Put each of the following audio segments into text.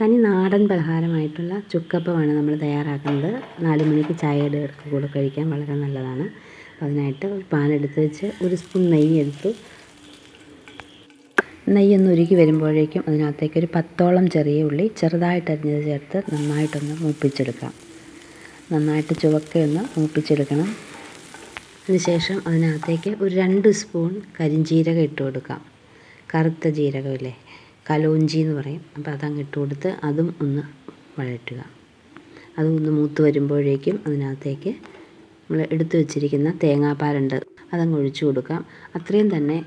തനി നാടൻ പലഹാരമായിട്ടുള്ള ചുക്കപ്പമാണ് നമ്മൾ തയ്യാറാക്കുന്നത്. നാല് മണിക്ക് ചായയുടെ കൂടെ കഴിക്കാൻ വളരെ നല്ലതാണ്. അതിനായിട്ട് ഒരു പാനെടുത്ത് വെച്ച് ഒരു സ്പൂൺ നെയ്യ് എടുത്തു. നെയ്യൊന്ന് ഉരുക്കി വരുമ്പോഴേക്കും അതിനകത്തേക്ക് ഒരു പത്തോളം ചെറിയ ഉള്ളി ചെറുതായിട്ട് അരിഞ്ഞത് ചേർത്ത് നന്നായിട്ടൊന്ന് മൂപ്പിച്ചെടുക്കാം. നന്നായിട്ട് ചുവക്കയൊന്ന് മൂപ്പിച്ചെടുക്കണം. അതിനുശേഷം അതിനകത്തേക്ക് ഒരു രണ്ട് സ്പൂൺ കരിഞ്ജീരകം ഇട്ട് കൊടുക്കാം. കറുത്ത ജീരകമില്ലേ? കലോഞ്ചി എന്ന് പറയും. അപ്പോൾ അതങ്ങ് ഇട്ട് കൊടുത്ത് അതും ഒന്ന് വഴറ്റുക. അതും ഒന്ന് മൂത്ത് വരുമ്പോഴേക്കും അതിനകത്തേക്ക് നമ്മൾ എടുത്തു വെച്ചിരിക്കുന്ന തേങ്ങാപ്പാലുണ്ട്. അതങ്ങ് ഒഴിച്ചു കൊടുക്കാം അത്രയും തന്നെ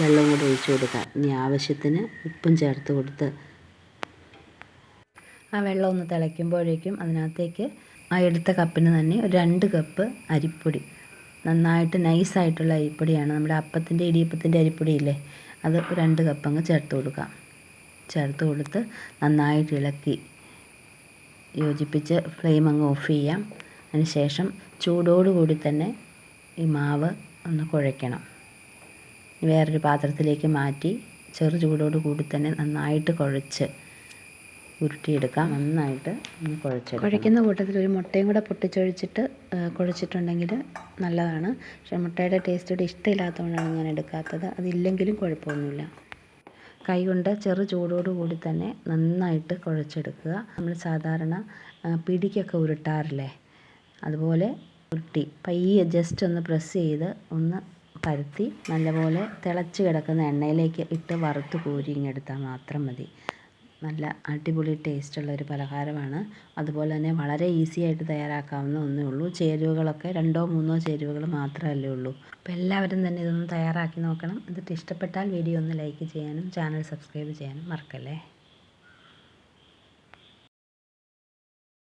വെള്ളവും കൂടെ ഒഴിച്ചു കൊടുക്കാം ഇനി ആവശ്യത്തിന് ഉപ്പും ചേർത്ത് കൊടുത്ത് ആ വെള്ളം ഒന്ന് തിളയ്ക്കുമ്പോഴേക്കും അതിനകത്തേക്ക് ആ എടുത്ത കപ്പിന് തന്നെ ഒരു രണ്ട് കപ്പ് അരിപ്പൊടി. നന്നായിട്ട് നൈസായിട്ടുള്ള അരിപ്പൊടിയാണ്. നമ്മുടെ അപ്പത്തിന്റെ ഇടിയപ്പത്തിന്റെ അരിപ്പൊടിയില്ലേ? അത് രണ്ട് കപ്പ് അങ്ങ് ചേർത്ത് കൊടുക്കാം ചേർത്ത് കൊടുത്ത് നന്നായിട്ട് ഇളക്കി യോജിപ്പിച്ച് ഫ്ലെയിം അങ്ങ് ഓഫ് ചെയ്യാം. അതിനുശേഷം ചൂടോടുകൂടി തന്നെ ഈ മാവ് ഒന്ന് കുഴയ്ക്കണം. വേറൊരു പാത്രത്തിലേക്ക് മാറ്റി ചെറു ചൂടോട് കൂടി തന്നെ നന്നായിട്ട് കുഴച്ച് ഉരുട്ടിയെടുക്കാം. നന്നായിട്ട് ഒന്ന് കുഴച്ച് കുഴയ്ക്കുന്ന കൂട്ടത്തിൽ ഒരു മുട്ടയും കൂടെ പൊട്ടിച്ചൊഴിച്ചിട്ട് കുഴച്ചിട്ടുണ്ടെങ്കിൽ നല്ലതാണ്. പക്ഷേ മുട്ടയുടെ ടേസ്റ്റ് ഇവിടെ ഇഷ്ടമില്ലാത്തതുകൊണ്ടാണ് ഞാൻ എടുക്കാത്തത്. അതില്ലെങ്കിലും കുഴപ്പമൊന്നുമില്ല. കൈകൊണ്ട് ചെറു ചൂടോടു കൂടി തന്നെ നന്നായിട്ട് കുഴച്ചെടുക്കുക. നമ്മൾ സാധാരണ പിടിക്കൊക്കെ ഉരുട്ടാറില്ലേ? അതുപോലെ ഉരുട്ടി പയ്യെ ജസ്റ്റ് ഒന്ന് പ്രസ് ചെയ്ത് ഒന്ന് പരത്തി നല്ലപോലെ തിളച്ച് കിടക്കുന്ന എണ്ണയിലേക്ക് ഇട്ട് വറുത്ത് കോരിയിങ്ങെടുത്താൽ മാത്രം മതി. നല്ല അടിപൊളി ടേസ്റ്റുള്ള ഒരു പലഹാരമാണ്. അതുപോലെ തന്നെ വളരെ ഈസി ആയിട്ട് തയ്യാറാക്കാവുന്ന ഒന്നേ ഉള്ളൂ. ചേരുവകളൊക്കെ രണ്ടോ മൂന്നോ ചേരുവകൾ മാത്രമല്ലേ ഉള്ളൂ. അപ്പോൾ എല്ലാവരും തന്നെ ഇതൊന്ന് തയ്യാറാക്കി നോക്കണം. എന്നിട്ട് ഇഷ്ടപ്പെട്ടാൽ വീഡിയോ ഒന്ന് ലൈക്ക് ചെയ്യാനും ചാനൽ സബ്സ്ക്രൈബ് ചെയ്യാനും മറക്കല്ലേ?